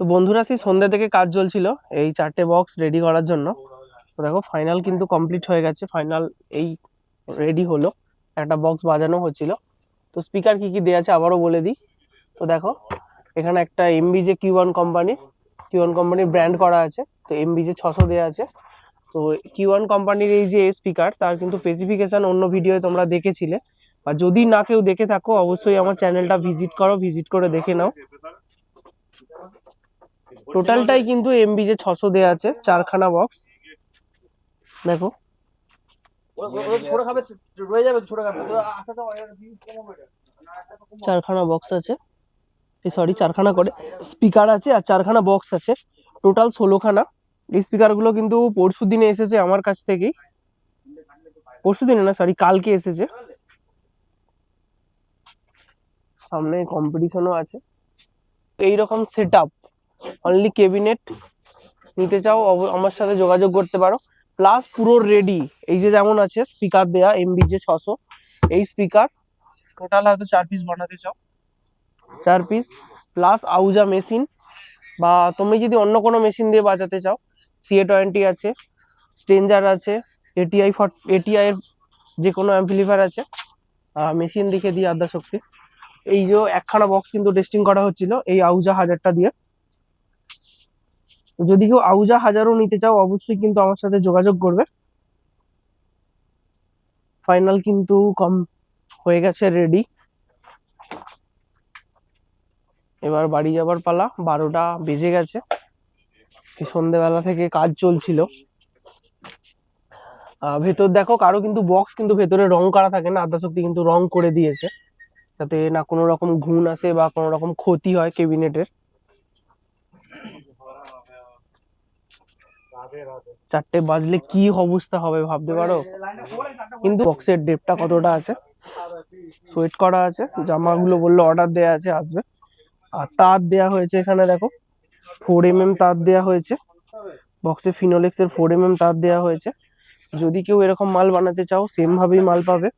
তো বন্ধুরা সেই সন্ধ্যে থেকে কাজ চলছিল, এই চারটে বক্স রেডি করার জন্য। তো দেখো ফাইনাল কিন্তু কমপ্লিট হয়ে গেছে ফাইনাল এই রেডি হলো। একটা বক্স বাজানো হচ্ছিল। তো স্পিকার কি কি দেওয়া আছে আবারও বলে দিই। তো দেখো, এখানে একটা এমবি যে কিউ ওয়ান কোম্পানির কিউ ওয়ান কোম্পানির ব্র্যান্ড করা আছে। তো এমবি যে ছশো দেওয়া আছে। তো কিউ ওয়ান কোম্পানির এই যে স্পিকার তার কিন্তু স্পেসিফিকেশন অন্য ভিডিওয়ে তোমরা দেখেছিলে। বা যদি না কেউ দেখে থাকো, অবশ্যই আমার চ্যানেলটা ভিজিট করো ভিজিট করে দেখে নাও। টোটালটাই কিন্তু এমবি যে ছশো দেওয়া আছে চারখানা বক্স দেখো। চারখানা বক্স আছে। সরি চারখানা করে। স্পিকার আছে আর চারখানা বক্স আছে। টোটাল ষোলোখানা। এই স্পিকারগুলো কিন্তু পরশু দিনে এসেছে আমার কাছ থেকেই। পরশু দিনে না সরি কালকে এসেছে। সামনে কম্পিটিশনও আছে। এইরকম সেট আপ অনলি কেবিনেট নিতে চাও আমার সাথে যোগাযোগ করতে পারো। প্লাস পুরো রেডি এই যে যেমন আছে স্পিকার দেয়া এমবি যে ছশো। এই স্পিকার টোটাল হয়তো চার পিস বানাতে চাও। চার পিস প্লাস আউজা মেশিন বা তুমি যদি অন্য কোনো মেশিন দিয়ে বাজাতে চাও সিএ টোয়েন্টি আছে স্টেঞ্জার আছে এটিআই ফট এটিআই এর যে কোনো অ্যাম্পলিফায়ার আছে মেশিন দেখে দিয়ে আদ্যা শক্তি। এই যে একখানা বক্স কিন্তু টেস্টিং করা হচ্ছিল, এই আউজা হাজারটা দিয়ে। যদি কেউ আউজা হাজারও নিতে চাও, অবশ্যই কিন্তু আমার সাথে যোগাযোগ করবে। ফাইনাল কিন্তু কম হয়ে গেছে রেডি এবার বাড়ি যাবার পালা, বারোটা বেজে গেছে। সন্ধেবেলা থেকে কাজ চলছিল। ভেতর দেখো, কারও কিন্তু বক্স কিন্তু ভেতরে রং করা থাকে না আদ্যাশক্তি কিন্তু রং করে দিয়েছে। যাতে না কোনো রকম ঘুণ আসে বা কোনো রকম ক্ষতি হয় কেবিনেটের চারটে বাজলে কি অবস্থা হবে ভাবতে পারো? কিন্তু বক্সের ডেপটা কতটা আছে? সোয়েট করা আছে, জামাগুলো বলল অর্ডার দেয়া আছে, আসবে। আর তার দেয়া হয়েছে এখানে দেখো ফোর এম এম তার দেয়া হয়েছে। বক্সে ফিনোলেক্স এর ফোর এম এম তার দেয়া হয়েছে। যদি কেউ এরকম মাল বানাতে চাও সেম ভাবেই মাল পাবে।